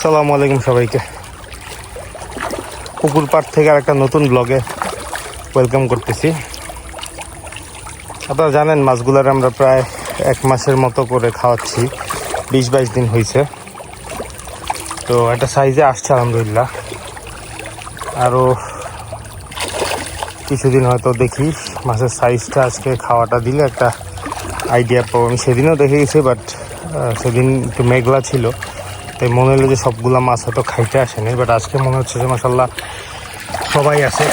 আসসালামু আলাইকুম সবাইকে। পুকুর পাড় থেকে আর একটা নতুন ব্লগে ওয়েলকাম করতেছি। আপনারা জানেন, মাছগুলার আমরা প্রায় এক মাসের মতো করে খাওয়াচ্ছি। বিশ বাইশ দিন হয়েছে তো একটা সাইজে আসছে আলহামদুলিল্লাহ। আরও কিছুদিন হয়তো দেখি মাছের সাইজটা আজকে খাওয়াটা দিলে একটা আইডিয়া পাবো। আমি সেদিনও দেখে গেছি বাট সেদিন একটু মেঘলা ছিল। তাই মনে হলো যে সবগুলা মাছ হয়তো খাইতে আসেনি বাট আজকে মনে হচ্ছে যে মাসাল্লাহ সবাই আছে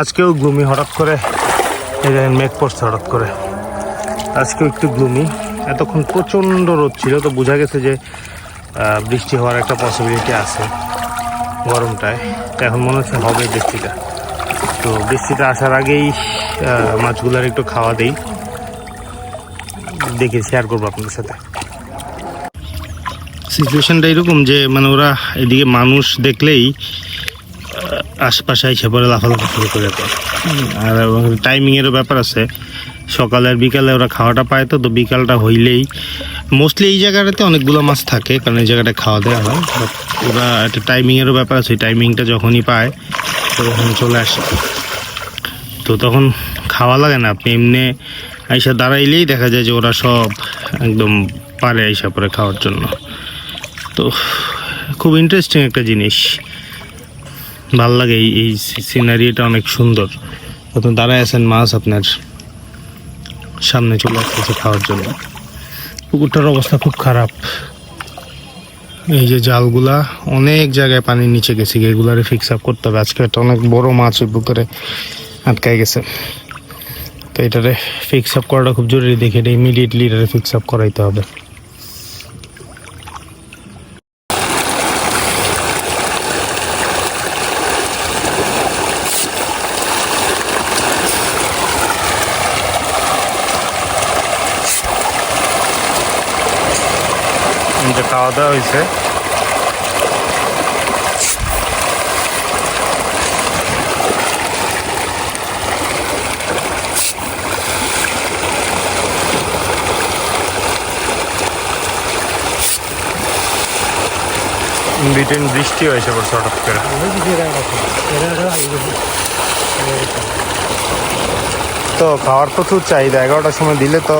আজকেও গ্লুমি হঠাৎ করে, এই দেখেন মেঘ পড়ছে হঠাৎ করে। আজকেও একটু গ্লুমি। এতক্ষণ প্রচণ্ড রোদ ছিল, তো বোঝা গেছে যে বৃষ্টি হওয়ার একটা পসিবিলিটি আছে গরমটায়। তো এখন মনে হচ্ছে হবে বৃষ্টিটা। তো বৃষ্টিটা আসার আগেই মাছগুলার একটু খাওয়া দেই। দেখে শেয়ার করব আপনাদের সাথে। সিচুয়েশনটা এরকম যে মানে ওরা এদিকে মানুষ দেখলেই আশপাশে এসে পরে লাফালাফি শুরু করে। আর টাইমিংয়েরও ব্যাপার আছে। সকালে আর বিকালে ওরা খাওয়াটা পায় তো তো বিকালটা হইলেই। মোস্টলি এই জায়গাটাতে অনেকগুলো মাছ থাকে, কারণ এই জায়গাটা খাওয়া দেওয়া হয়। But ওরা একটা টাইমিংয়েরও ব্যাপার আছে টাইমিংটা যখনই পায় তখন চলে আসে। তো তখন খাওয়া লাগে না, আপনি এমনি আইসা দাঁড়াইলেই দেখা যায় যে ওরা সব একদম পারে আইসা পরে খাওয়ার জন্য। তো খুব ইন্টারেস্টিং একটা জিনিস। ভালো লাগে এই এই সিনারিটা অনেক সুন্দর। প্রথম দাঁড়ায় আছেন মাছ আপনার সামনে চলে আসতেছে খাওয়ার জন্য। পুকুরটার অবস্থা খুব খারাপ। এই যে জালগুলা, অনেক জায়গায় পানির নিচে গেছে এগুলারে ফিক্স আপ করতে হবে। আজকে একটা অনেক বড় মাছ ওই পুকুরে আটকায় গেছে। তো এটারে ফিক্স আপ করাটা খুব জরুরি। দেখে এটা ইমিডিয়েটলি এটারে ফিক্স আপ করাইতে হবে। যে খাওয়া দাওয়া হয়েছে। বিটুইন বৃষ্টি হয়েছে পড়ছে হঠাৎ করে। তো খাওয়ার প্রচুর চাহিদা, এগারোটার সময় দিলে তো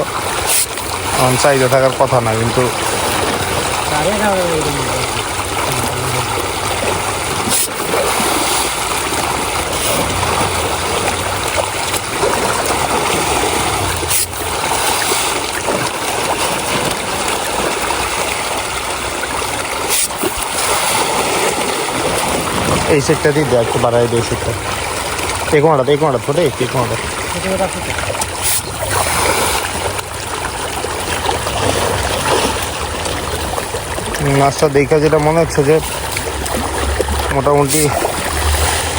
চাহিদা থাকার কথা না, কিন্তু এই সেটটা দিয়ে দেয় একটু বাড়াই দেয় সেটটা এই কোনটা এই কোনটা ছোটো এই কোনটা মাছটা দেখা যেটা মনে হচ্ছে যে মোটামুটি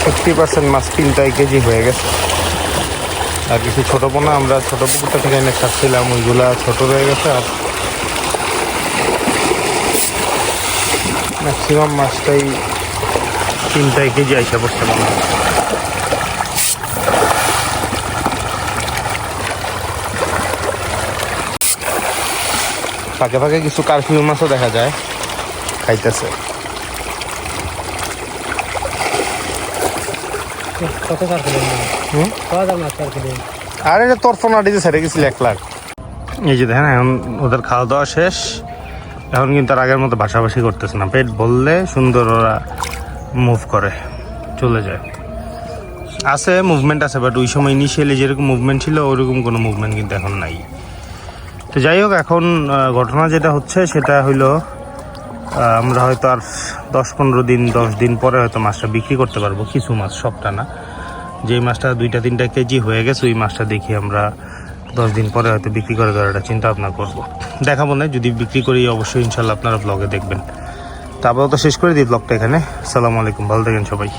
ফিফটি পার্সেন্ট মাছ তিনটাই কেজি হয়ে গেছে। আর কিছু ছোটো পোনা আমরা ছোটো পুকুরটা থেকে এনে খাচ্ছিলাম, ওইগুলা ছোটো রয়ে গেছে আর ম্যাক্সিমাম মাছটাই তিনটাই কেজি আইসা পড়ছে মনে হয়। ফাঁকে ফাঁকে কিছু কারফিউ মাছও দেখা যায়। খাইতেছে। আর এটা তোর ফোন আটিতে ছেড়ে গেছিল এক লাখ। এই যে দেখেন এখন ওদের খাওয়া দাওয়া শেষ। এখন কিন্তু আর আগের মতো ভাষাভাষি করতেছে না। পেট বললে সুন্দর ওরা মুভ করে চলে যায়। আছে মুভমেন্ট আছে বাট ওই সময় ইনিশিয়ালি যেরকম মুভমেন্ট ছিল ওইরকম কোনো মুভমেন্ট কিন্তু এখন নাই। তো যাই হোক এখন ঘটনা যেটা হচ্ছে সেটা হইল আমরা হয়তো আর দশ পনেরো দিন, দশ দিন পরে হয়তো মাছটা বিক্রি করতে পারব। কিছু মাছ, সবটা না। যে মাছটা দুইটা, তিনটা কেজি হয়ে গেছে, ওই মাছটা দেখি আমরা দশ দিন পরে হয়তো বিক্রি করে দেওয়ার একটা চিন্তা ভাবনা করব। দেখাবো না, যদি বিক্রি করি অবশ্যই ইনশাল্লাহ আপনারা ব্লগে দেখবেন। তো শেষ করে দিই ব্লগটা এখানে। সালামু আলাইকুম, ভালো থাকেন সবাই।